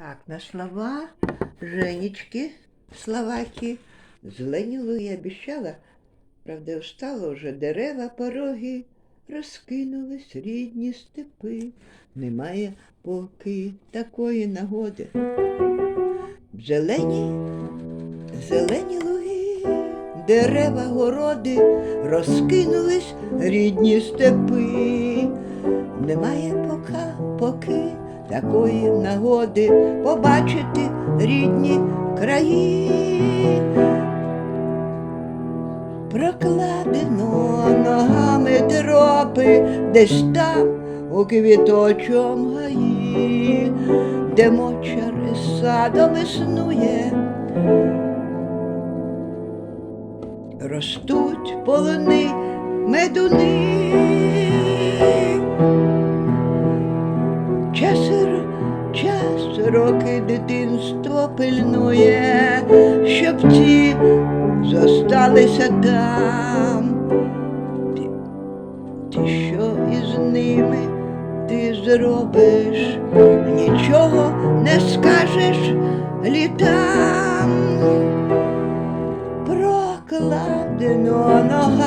Так, на слова Женечки Словаки. Зеленіло і обіщала, правда, устало вже дерева, пороги, розкинулись рідні степи. Немає поки такої нагоди. Зелені, зелені луги, дерева, городи, розкинулись рідні степи. Немає пока, поки такої нагоди побачити рідні краї. Прокладено ногами тропи, десь там у квіточому гаї, де мочари садом існує. Ростуть полони медуни. Роки дитинство пильнує, щоб ті зосталися там. Ти, ти що із ними ти зробиш? Нічого не скажеш літам. Прокладено нога.